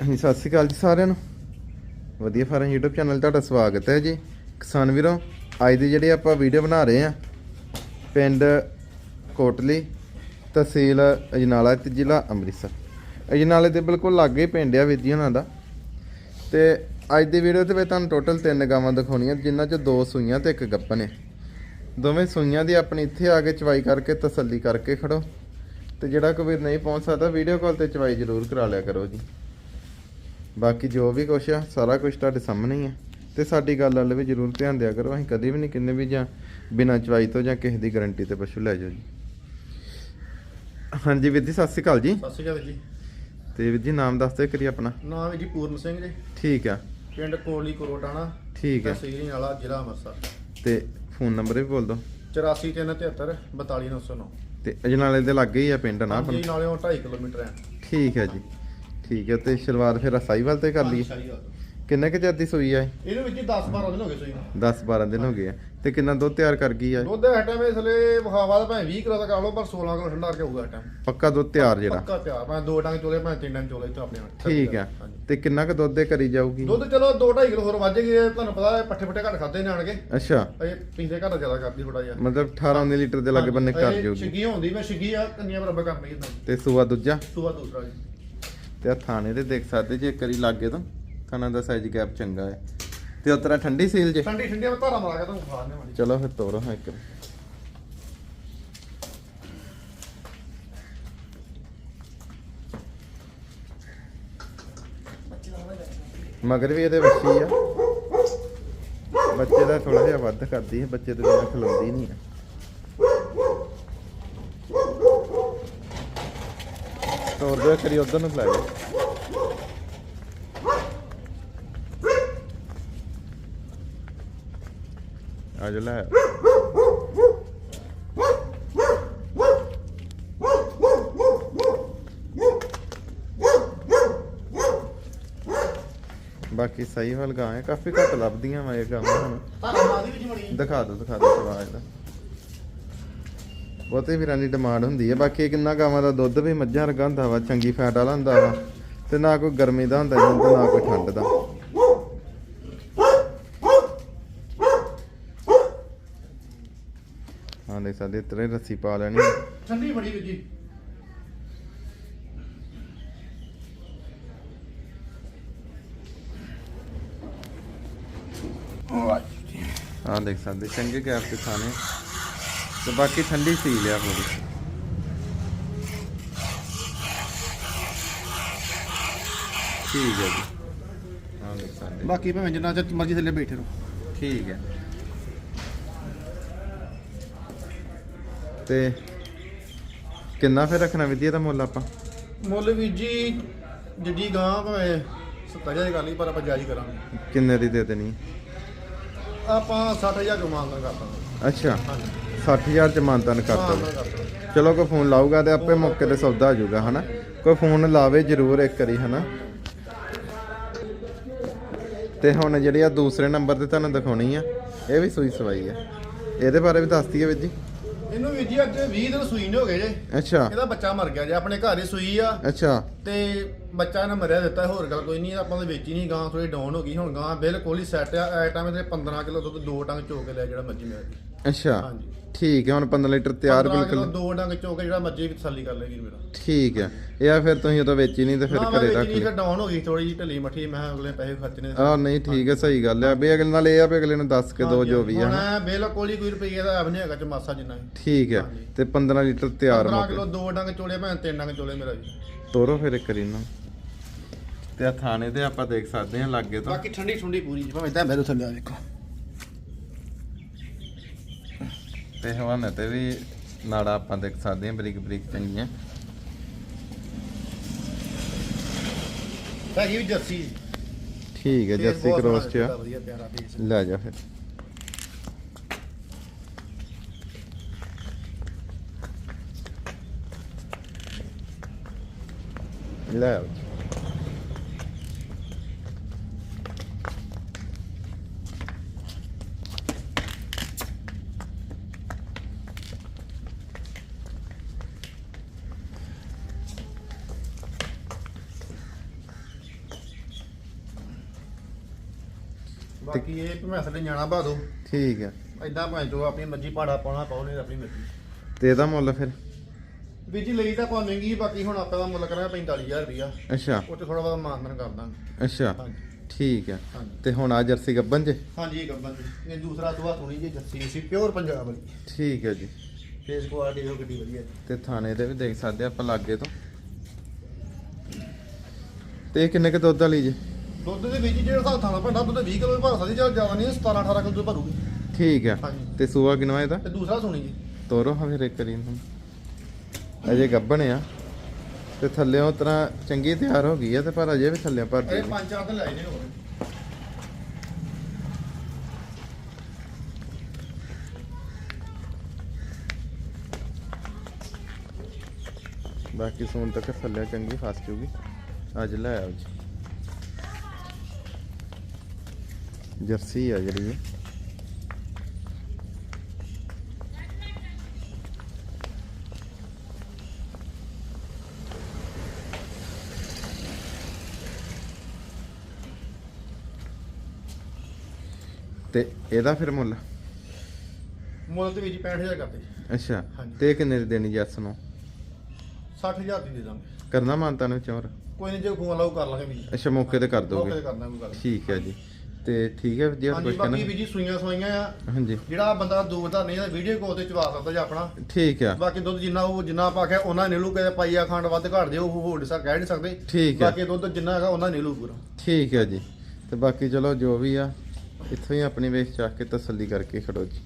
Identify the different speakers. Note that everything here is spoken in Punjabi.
Speaker 1: ਹਾਂਜੀ, ਸਤਿ ਸ਼੍ਰੀ ਅਕਾਲ ਜੀ ਸਾਰਿਆਂ ਨੂੰ। ਵਧੀਆ ਫਾਰਮ YouTube ਚੈਨਲ ਤੁਹਾਡਾ ਸਵਾਗਤ ਹੈ ਜੀ। ਕਿਸਾਨ ਵੀਰੋ, ਅੱਜ ਦੀ ਜਿਹੜੀ ਆਪਾਂ ਵੀਡੀਓ ਬਣਾ ਰਹੇ ਆ ਪਿੰਡ ਕੋਟਲੀ ਤਹਿਸੀਲ ਅਜਨਾਲਾ ਤੇ ਜ਼ਿਲ੍ਹਾ ਅੰਮ੍ਰਿਤਸਰ। ਅਜਨਾਲੇ ਦੇ ਬਿਲਕੁਲ ਲਾਗੇ ਹੀ ਪਿੰਡ ਆ ਵਿਧੀ ਉਹਨਾਂ ਦਾ। ਤੇ ਅੱਜ ਦੀ ਵੀਡੀਓ ਦੇ ਵਿੱਚ ਤੁਹਾਨੂੰ ਟੋਟਲ ਤਿੰਨ ਗਾਵਾਂ ਦਿਖਾਉਣੀਆਂ, ਜਿਨ੍ਹਾਂ ਚ ਦੋ ਸੂਈਆਂ ਤੇ ਇੱਕ ਗੱਪਨ ਹੈ ਦੋਵੇਂ ਸੂਈਆਂ ਦੀ ਆਪਣੀ ਇੱਥੇ ਆ ਕੇ ਚਵਾਈ ਕਰਕੇ ਤਸੱਲੀ ਕਰਕੇ ਖੜੋ। ਤੇ ਜਿਹੜਾ ਕੋਈ ਨਹੀਂ ਪਹੁੰਚ ਸਕਦਾ ਵੀਡੀਓ ਕਾਲ ਤੇ ਚਵਾਈ ਜ਼ਰੂਰ ਕਰਾ ਲਿਆ ਕਰੋ ਜੀ। ਬਾਕੀ ਜੋ ਵੀ ਕੁਛ ਆ ਸਾਰਾ ਕੁਝ ਤੁਹਾਡੇ ਸਾਹਮਣੇ ਹੀ ਆ। ਤੇ ਸਾਡੀ ਗੱਲ ਵੱਲ ਵੀ ਜ਼ਰੂਰ ਧਿਆਨ ਦਿਆ ਕਰੋ। ਅਸੀਂ ਕਦੇ ਵੀ ਨਹੀਂ ਕਿੰਨੇ ਵੀ ਜਾਂ ਬਿਨਾਂ ਚਵਾਈ ਤੋਂ ਜਾਂ ਕਿਸੇ ਦੀ ਗਾਰੰਟੀ ਤੇ ਪਸ਼ੂ ਲੈ ਜਾਓ ਜੀ। ਹਾਂਜੀ ਵੀਰ ਜੀ ਸਤਿ ਸ਼੍ਰੀ ਅਕਾਲ ਜੀ।
Speaker 2: ਸਤਿ ਸ਼੍ਰੀ ਅਕਾਲ ਜੀ।
Speaker 1: ਤੇ ਵੀਰ ਜੀ ਨਾਮ ਦੱਸ ਦਿਓ ਕਰੀ ਆਪਣਾ।
Speaker 2: ਨਾਮ ਹੈ ਜੀ ਪੂਰਨ ਸਿੰਘ ਜੀ।
Speaker 1: ਠੀਕ ਆ।
Speaker 2: ਪਿੰਡ ਕੋਲੀ ਕੋਟਾਣਾ
Speaker 1: ਠੀਕ ਆ।
Speaker 2: ਤਹਿਸੀਲ ਵਾਲਾ ਜ਼ਿਲ੍ਹਾ ਅੰਮ੍ਰਿਤਸਰ।
Speaker 1: ਤੇ ਫੋਨ ਨੰਬਰ ਵੀ ਬੋਲ ਦਿਓ।
Speaker 2: 8473 42909
Speaker 1: ਤੇ ਅਜਨਾਲੇ ਦੇ ਲਾਗੇ ਹੀ ਆ ਪਿੰਡ ਨਾ ਆਪਣਾ?
Speaker 2: ਨਾਲੇ 2.5 ਕਿਲੋਮੀਟਰ ਹੈ।
Speaker 1: ਠੀਕ ਹੈ ਜੀ। ਠੀਕ ਹੈ ਤੇ ਸ਼ੁਰੂਆਤ ਫਿਰ ਸਾਈਵਾਲ ਤੇ ਕਰ ਲਈਏ। ਕਿੰਨੇ ਕੁ ਚਿਰ ਦੀ ਸੂਈ ਆ ਇਹ?
Speaker 2: ਇਹਦੇ ਵਿੱਚ 10 12 ਦਿਨ ਹੋ ਗਏ ਸੋਈ ਨੂੰ।
Speaker 1: 10 12 ਦਿਨ ਹੋ ਗਏ ਆ। ਤੇ ਕਿੰਨਾ ਦੁੱਧ ਤਿਆਰ ਕਰ ਗਈ ਆ? ਇਹ?
Speaker 2: ਦੁੱਧ ਹੈ ਟਾਈਮ ਇਸ ਲਈ ਬਖਾਵਾ ਦਾ ਭਾਵੇਂ 20 ਕਿਲੋ ਦਾ ਕਰ ਲਓ ਪਰ 16 ਕਿਲੋ ਠੰਡਾ ਕਰਕੇ ਹੋਊਗਾ ਟਾਈਮ
Speaker 1: ਪੱਕਾ ਦੁੱਧ ਤਿਆਰ ਜਿਹੜਾ?
Speaker 2: ਪੱਕਾ ਪਿਆ ਮੈਂ ਦੋ ਟਾਂਗ ਚੋਲੇ ਮੈਂ ਤਿੰਨ ਟਾਂਗ ਚੋਲੇ ਇੱਥੇ ਆਪਣੇ ਆਪ।
Speaker 1: ਠੀਕ ਆ।
Speaker 2: ਹਾਂਜੀ।
Speaker 1: ਤੇ ਕਿੰਨਾ ਕੁ ਦੁੱਧ ਦੇ ਕਰੀ ਜਾਊਗੀ?
Speaker 2: ਦੁੱਧ ਚਲੋ 2.5 ਕਿਲੋ ਹੋਰ ਵੱਜ ਗਏ ਤੁਹਾਨੂੰ ਪਤਾ ਹੈ ਪੱਠੇ ਪੱਠੇ ਘੱਟ ਖਾਦੇ ਨਿਆਣਗੇ
Speaker 1: ਅੱਛਾ।
Speaker 2: ਇਹ ਪਿੰਦੇ ਘੱਟ ਜ਼ਿਆਦਾ ਕਰਦੀ ਥੋੜਾ ਜਿਹਾ।
Speaker 1: ਮਤਲਬ 18 19 ਲੀਟਰ ਦੇ ਲਾਗੇ ਬੰਨੇ ਕਰ ਜਾਊਗੀ।
Speaker 2: ਛਿੱਗੀ ਹੁੰਦੀ ਮੈਂ ਛਿੱਗੀ ਆ ਕੰਨੀਆਂ ਬਰਾਬਰ ਕਰਨੀ ਇਦਾਂ।
Speaker 1: ਤੇ ਸੂਆ ਦੂਜਾ?
Speaker 2: ਸੂਆ ਦੂਸਰਾ ਜੀ।
Speaker 1: ਤੇ ਆ ਥਾਣੇ ਦੇ ਦੇਖ ਸਕਦੇ ਜੇ ਕਰੀ ਲਾਗੇ ਤਾਂ। ਥਾਣਾ ਦਾ ਸਾਈਜ਼ ਗੈਪ ਚੰਗਾ ਹੈ। ਤੇ ਉਤਰਾ ਠੰਡੀ ਸੀਲ ਜੇ।
Speaker 2: ਠੰਡੀ ਠੰਡੀ ਮੈਂ ਧਾਰਾ ਮਾਰਾ ਕੇ ਤੁਹਾਨੂੰ ਖਾ ਦਿੰਦੇ ਮਾੜੀ
Speaker 1: ਚਲੋ ਫਿਰ ਤੋਰੋ ਹਾਂ ਇੱਕ। ਮਗਰ ਵੀ ਇਹਦੇ ਵੱਛੀ ਆ। ਬੱਚੇ ਦਾ ਥੋੜਾ ਜਿਹਾ ਵੱਧ ਕਰਦੀ ਹੈ ਬੱਚੇ ਤੋਂ ਬਿਨਾਂ ਖਲੋਂਦੀ ਨਹੀਂ ਹੈ ਤੋਰ ਦੇ ਕਰੀ ਉਧਰ ਨੂੰ ਲੈ ਜਾ। ਆ ਜਾ ਲੈ। ਬਾਕੀ ਸਹੀ ਵੱਲ ਗਾਂ ਹੈ ਕਾਫੀ ਘੱਟ ਲੱਭਦੀਆਂ ਵਾ ਇਹ ਗਾਵਾਂ ਹੁਣ।
Speaker 2: ਮਾਰਾ ਦੀ
Speaker 1: ਦਿਖਾ ਦਿਓ ਦਿਖਾ ਦਿਓ ਸਵਾਜ ਦਾ ਬਹੁਤੇ ਵੀਰਾਂ ਦੀ ਡਿਮਾਂਡ ਹੁੰਦੀ ਹੈ ਬਾਕੀ ਕਿੰਨਾ ਗਾਵਾਂ ਦਾ ਦੁੱਧ ਵੀ ਮੱਝਾਂ ਵਰਗਾ ਹੁੰਦਾ ਵਾ ਚੰਗੀ ਫੈਟ ਵਾਲਾ ਹੁੰਦਾ ਵਾ ਤੇ ਨਾ ਕੋਈ ਗਰਮੀ ਦਾ ਹੁੰਦਾ ਜਾਂਦਾ ਨਾ ਕੋਈ ਠੰਡ ਦਾ। ਹਾਂ ਦੇਖ ਸਕਦੇ ਇਤਰੇ ਰੱਸੀ ਪਾ ਲੈਣੀ।
Speaker 2: ਠੰਡੀ ਬੜੀ ਜੀ।
Speaker 1: ਹਾਂ ਦੇਖ ਸਕਦੇ ਚੰਗੇ ਗੈਪ ਤੇ ਖਾਣੇ। ਤੇ ਬਾਕੀ ਠੰਡੀ ਸੀ ਲਿਆ ਪੂਰੀ ਠੀਕ ਹੈ ਜੀ। ਹਾਂ ਦੇਖ ਸਕਦੇ
Speaker 2: ਬਾਕੀ ਭਾਵੇਂ ਜਿੰਨਾ ਚਿਰ ਮਰਜ਼ੀ ਥੱਲੇ ਬੈਠੇ ਰਹੋ।
Speaker 1: ਠੀਕ ਹੈ। ਤੇ ਕਿੰਨਾ ਫਿਰ ਰੱਖਣਾ ਵਿਧੀ ਦਾ ਮੁੱਲ ਆਪਾਂ?
Speaker 2: ਮੁੱਲ ਵੀਰ ਜੀ ਜਿੱਡੀ ਗਾਂ ਭਾਵੇਂ 70000 ਦੀ ਕਰ ਲਈ ਪਰ ਆਪਾਂ ਜਾਰੀ ਕਰਾਂਗੇ।
Speaker 1: ਕਿੰਨੇ ਦੀ ਦੇ ਦੇਣੀ?
Speaker 2: ਆਪਾਂ 60000 ਕਮਾਉਂਦਾ ਕਰਦਾ
Speaker 1: ਅੱਛਾ।
Speaker 2: ਹਾਂਜੀ।
Speaker 1: 60000 ਚ ਮਾਨਤਨ ਕਰ
Speaker 2: ਹਾਂ,
Speaker 1: ਦੋ
Speaker 2: ਮੈਂ ਕਰਦਾ।
Speaker 1: ਚਲੋ ਕੋਈ ਫੋਨ ਲਾਊਗਾ ਤੇ ਆਪੇ ਮੌਕੇ ਤੇ ਸੌਦਾ ਹੋ ਜਾਊਗਾ ਹਨਾ? ਕੋਈ ਫੋਨ ਲਾਵੇ ਜ਼ਰੂਰ ਇੱਕ ਵਾਰੀ ਹਨਾ? ਤੇ ਹੁਣ ਜਿਹੜੀ ਆ ਦੂਸਰੇ ਨੰਬਰ ਤੇ ਤੁਹਾਨੂੰ ਦਿਖਾਉਣੀ ਆ ਇਹ ਵੀ ਸੂਈ ਸਵਾਈ ਆ। ਇਹਦੇ ਬਾਰੇ ਵੀ ਦੱਸ ਦਈਏ ਵੀਰ ਜੀ।
Speaker 2: ਇਹਨੂੰ ਵੀਰ ਜੀ ਅੱਜ 20 ਦਿਨ ਸੂਈ ਨਹੀਂ ਹੋ ਗਏ ਜੇ।
Speaker 1: ਅੱਛਾ।
Speaker 2: ਇਹਦਾ ਬੱਚਾ ਮਰ ਗਿਆ ਜੇ ਆਪਣੇ ਘਰ ਹੀ ਸੂਈ ਆ।
Speaker 1: ਅੱਛਾ।
Speaker 2: ਤੇ ਬੱਚਾ ਇਹਨੇ ਮਰਿਆ ਦਿੱਤਾ ਹੋਰ ਗੱਲ ਕੋਈ ਨਹੀਂ ਆਪਾਂ ਤਾਂ ਵੇਚੀ ਨਹੀਂ ਗਾਂ ਥੋੜੀ ਡਾਊਨ ਹੋ ਗਈ ਹੁਣ ਗਾਂ ਬਿਲਕੁਲ ਹੀ ਸੈੱਟ ਆ ਐ ਟਾਈਮ ਤੇ 15 ਕਿਲੋ ਦੁੱਧ ਦੋ ਟੰਗ ਚੋ ਕੇ ਲਿਆ ਜਿਹੜਾ ਮੱਝੀ ਜੀ।
Speaker 1: ਅੱਛਾ
Speaker 2: ਹਾਂਜੀ।
Speaker 1: ਠੀਕ ਹੈ ਹੁਣ 15 ਲੀਟਰ ਤਿਆਰ
Speaker 2: 15 ਕਿਲੋ
Speaker 1: ਬਿਲਕੁਲ
Speaker 2: ਦੋ ਡੰਗ ਚੋ ਕੇ ਜਿਹੜਾ ਮੱਝੀ ਵੀ ਤਸੱਲੀ ਕਰ ਲੇਗੀ ਮੇਰਾ।
Speaker 1: ਠੀਕ ਹੈ ਇਹ ਆ ਫਿਰ ਤੁਸੀਂ ਉਦੋਂ ਵੇਚੀ ਨਹੀਂ ਤੇ ਫਿਰ
Speaker 2: ਨਾ ਮੈਂ
Speaker 1: ਘਰੇ
Speaker 2: ਵੇਚੀ
Speaker 1: ਰੱਖ
Speaker 2: ਨਹੀਂ
Speaker 1: ਲਈ।
Speaker 2: ਫਿਰ ਡਾਊਨ ਹੋ ਗਈ ਥੋੜੀ ਜਿਹੀ ਢਿੱਲੀ ਮੱਠੀ ਮੈਂ ਕਿਹਾ ਅਗਲੇ ਪੈਸੇ ਖਰਚਣੇ
Speaker 1: ਆ ਨਹੀਂ ਠੀਕ ਹੈ ਸਹੀ ਗੱਲ ਆ ਵੀ ਅਗਲੇ ਨਾਲ ਇਹ ਆ ਵੀ ਅਗਲੇ ਨੂੰ ਦੱਸ ਕੇ ਦੋ ਜੋ ਵੀ ਆ
Speaker 2: ਹੁਣ। ਐਂ ਬਿਲਕੁਲ ਹੀ ਕੋਈ ਰੁਪਈਏ ਦਾ ਐਵ ਨਹੀਂ ਹੈਗਾ ਚ ਮਾਸਾ ਜਿੰਨਾ ਵੀ
Speaker 1: ਠੀਕ ਹੈ। ਤੇ 15 ਲੀਟਰ ਤਿਆਰ
Speaker 2: 15
Speaker 1: ਮੌਕੇ
Speaker 2: ਕਿਲੋ ਦੋ ਡੰਗ ਚੋਲੇ ਮੈਂ ਤਿੰਨ ਡੰਗ ਚੋਲੇ ਮੇਰਾ ਜੀ।
Speaker 1: ਤੋਰੋ ਫਿਰ ਇੱਕ ਵਾਰੀ ਨੂੰ। ਤੇ ਆ ਥਾਣੇ ਤੇ ਆਪਾਂ ਦੇਖ ਸਕਦੇ ਹਾਂ ਲਾਗੇ ਤੋਂ।
Speaker 2: ਬਾਕੀ ਠੰਡੀ ਠੰਡੀ ਪੂਰੀ ਜੀ ਭਾਵੇਂ ਤਾਂ ਮੇਰੇ ਥੱਲੇ ਆ ਵੇਖੋ
Speaker 1: ਤੇ ਹਵਾਨੇ ਤੇ ਵੀ ਨਾੜਾ ਆਪਾਂ ਦੇਖ ਸਕਦੇ ਹਾਂ ਬਰੀਕ ਬਰੀਕ ਚੰਗੀਆਂ।
Speaker 2: ਹੈਗੀ ਵੀ ਜੱਸੀ
Speaker 1: ਠੀਕ ਹੈ ਜੱਸੀ ਕ੍ਰੋਸ ਚ ਆ।
Speaker 2: ਵਧੀਆ ਪਿਆਰਾ ਪੀਸ
Speaker 1: ਲੈ ਜਾ ਫਿਰ। ਲੈ ਆਓ।
Speaker 2: ਬਾਕੀ ਇਹ ਭਵੇਂ ਸਾਡੇ ਨਿਆਣਾ ਬਾ ਦੋ
Speaker 1: ਠੀਕ ਹੈ
Speaker 2: ਐਦਾਂ ਭਾਵੇਂ ਜੋ ਆਪਣੀ ਮਰਜ਼ੀ ਪਾੜਾ ਪਾਉਣਾ ਪਾਉ ਨਹੀਂ ਆਪਣੀ ਮਰਜ਼ੀ।
Speaker 1: ਤੇ ਇਹਦਾ ਮੁੱਲ ਫਿਰ?
Speaker 2: ਵੀਰ ਜੀ ਲਈ ਤਾਂ ਆਪਾਂ ਮਹਿੰਗੀ ਬਾਕੀ ਹੁਣ ਆਪਾਂ ਦਾ ਮੁੱਲ ਕਰਾਂਗੇ 45000 ਰੁਪਇਆ
Speaker 1: ਅੱਛਾ।
Speaker 2: ਉਹ ਤੇ ਥੋੜਾ ਬਹੁਤਾ ਮਾਨਦਨ ਕਰ ਦਾਂਗੇ।
Speaker 1: ਅੱਛਾ। ਠੀਕ ਹੈ
Speaker 2: ਹਾਂਜੀ।
Speaker 1: ਤੇ ਹੁਣ ਆ ਜਰਸੀ ਗੱਬਨ ਚ
Speaker 2: ਹਾਂਜੀ ਇਹ ਗੱਬਨ ਜੀ। ਇਹ ਦੂਸਰਾ ਦੁਆ ਸੁਣੀ ਜੀ ਜੱਸੀ ਸੀ ਪਿਓਰ ਪੰਜਾਬ ਵਾਲੀ।
Speaker 1: ਠੀਕ ਹੈ ਜੀ।
Speaker 2: ਫੇਸ ਕੁਆਲਿਟੀ ਉਹ ਗੱਡੀ ਵਧੀਆ ਜੀ।
Speaker 1: ਤੇ ਥਾਣੇ ਦੇ ਵੀ ਦੇਖ ਸਕਦੇ ਆਪਾਂ ਲਾਗੇ ਤੋਂ। ਤੇ ਕਿੰਨੇ ਕ ਦੁੱਧ ਵਾਲੀ ਜੀ?
Speaker 2: ਦੁੱਧ ਦੇ ਵਿੱਚ ਜਿਹੜਾ ਹਿਸਾਬ ਥਾਣਾ ਪੈਂਦਾ ਦੁੱਧ 20 ਕਿਲੋ ਭਰ ਸਕਦੀ ਚਲ ਜ਼ਿਆਦਾ ਨਹੀਂ 17 18 ਕਿਲੋ ਦੁੱਧ ਭਰੂਗੀ
Speaker 1: ਠੀਕ
Speaker 2: ਹਾਂਜੀ।
Speaker 1: ਤੇ ਸੂਆ ਕਿਨਵਾ ਇਹਦਾ?
Speaker 2: ਤੇ ਦੂਸਰਾ ਸੁਣੀ ਜੀ।
Speaker 1: ਤੋਰੋ ਹਾਂ ਫਿਰ ਇੱਕ ਵਾਰੀ ਹੁਣ ਅਜੇ ਗੱਬਣ ਆ। ਤੇ ਥੱਲੇੋਂ ਤਰ੍ਹਾਂ ਚੰਗੀ ਤਿਆਰ ਹੋ ਗਈ ਆ ਤੇ ਪਰ ਅਜੇ ਵੀ ਥੱਲੇ ਭਰ
Speaker 2: ਇਹ ਪੰਜ ਚਾਰ ਦਿਨ ਲਾਏ ਨੇ ਹੋਰ।
Speaker 1: ਬਾਕੀ ਸੂਨ ਤੱਕ ਥੱਲੇ ਚੰਗੀ ਫਸ ਜੂਗੀ। ਅੱਜ ਲੈ ਆਓ ਜੀ। ਜਰਸੀ ਆ ਜਿਹੜੀ ਇਹ। ਤੇ ਇਹਦਾ ਫਿਰ ਮੁੱਲ?
Speaker 2: ਮੁੱਲ ਤੇ ਵਿੱਚ 65000 ਕਰਦੇ।
Speaker 1: ਅੱਛਾ
Speaker 2: ਹਾਂਜੀ।
Speaker 1: ਤੇ ਕਿੰਨੇ ਦੀ ਦੇਣੀ ਜੱਸ ਨੂੰ?
Speaker 2: 60000 ਦੀ ਦੇ ਦਾਂਗੇ।
Speaker 1: ਕਰਨਾ ਮਾਨਤਾ ਨੂੰ ਚੋਰ?
Speaker 2: ਕੋਈ ਨਹੀਂ ਜੇ ਫੋਨ ਲਾਉ ਕਰ ਲਾਂਗੇ ਵੀ
Speaker 1: ਅੱਛਾ ਮੌਕੇ ਤੇ ਕਰ ਦੋਗੇ।
Speaker 2: ਕੋਈ ਗੱਲ ਨੀ।
Speaker 1: ਠੀਕ ਹੈ ਜੀ। ਤੇ ਠੀਕ ਹੈ ਜੀ ਹੋਰ
Speaker 2: ਹਾਂਜੀ
Speaker 1: ਕੁਝ
Speaker 2: ਬਾਕੀ
Speaker 1: ਕਹਿਣਾ
Speaker 2: ਵੀ ਜੀ ਸੂਈਆਂ ਸਵਾਈਆਂ ਆ।
Speaker 1: ਹਾਂਜੀ।
Speaker 2: ਜਿਹੜਾ ਬੰਦਾ ਦੂਰ ਦਾ ਨਹੀਂ ਵੀਡੀਓ ਕਾਲ ਤੇ ਚਵਾ ਸਕਦਾ ਜੀ ਆਪਣਾ।
Speaker 1: ਠੀਕ ਆ।
Speaker 2: ਬਾਕੀ ਦੁੱਧ ਜਿੰਨਾ ਉਹ ਜਿੰਨਾ ਪਾ ਕੇ ਉਹਨਾਂ ਨਿਲੂ ਕੇ ਪਾਈਆ ਖੰਡ ਵੱਧ ਘੱਟ ਦਿਓ ਉਹ ਹੋਰ ਸਾ ਕਹਿ ਨਹੀਂ ਸਕਦੇ।
Speaker 1: ਠੀਕ ਹੈ
Speaker 2: ਬਾਕੀ ਦੁੱਧ ਜਿੰਨਾ ਹੈਗਾ ਉਹਨਾਂ ਨਿਲੂ ਪੂਰਾ।
Speaker 1: ਠੀਕ ਹੈ ਜੀ। ਤੇ ਬਾਕੀ ਚਲੋ ਜੋ ਵੀ ਆ ਇੱਥੋਂ ਹੀ ਆਪਣੀ ਵੇਖ ਚੱਕ ਕੇ ਤਸੱਲੀ ਕਰਕੇ ਖੜੋ ਜੀ।